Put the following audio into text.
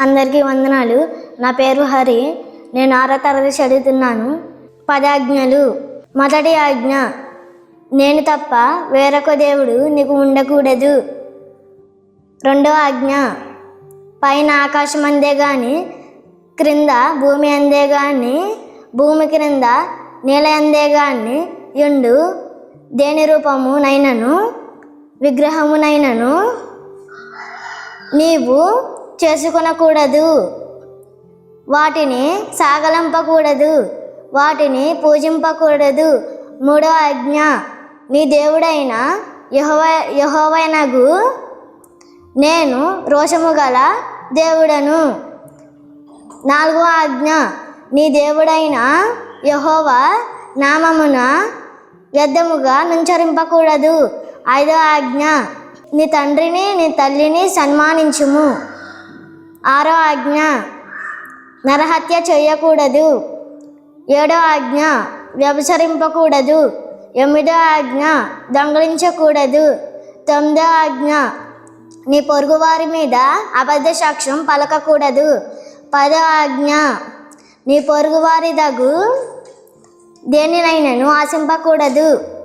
అందరికీ వందనాలు. నా పేరు హరి. నేను ఆరో తరగతి చదువుతున్నాను. పదాజ్ఞలు. మొదటి ఆజ్ఞ. నేను తప్ప వేరొక దేవుడు నీకు ఉండకూడదు. రెండో ఆజ్ఞ. పైన ఆకాశం అందే గాని క్రింద భూమి అందే గాని భూమి క్రింద నేల అందే గాని ఎండు దేని రూపము నైనను విగ్రహమునైనను? నీవు చేసుకొనకూడదు. వాటిని సాగలంపకూడదు. వాటిని పూజింపకూడదు. మూడో ఆజ్ఞ నీ దేవుడైన యహోవ యహోవైనగు నేను రోషము గల దేవుడను. నాలుగో ఆజ్ఞ నీ దేవుడైన యహోవ నామమున వ్యర్థముగా నుంచరింపకూడదు. ఐదో ఆజ్ఞ నీ తండ్రిని నీ తల్లిని సన్మానించుము. ఆరో ఆజ్ఞ. నరహత్య చేయకూడదు. ఏడో ఆజ్ఞ. వ్యభిచరింపకూడదు. ఎనిమిదో ఆజ్ఞ. దొంగలించకూడదు. తొమ్మిదో ఆజ్ఞ. నీ పొరుగువారి మీద అబద్ధ సాక్ష్యం పలకకూడదు. పదో ఆజ్ఞ. నీ పొరుగువారి దగు దేనినైనను ఆశింపకూడదు.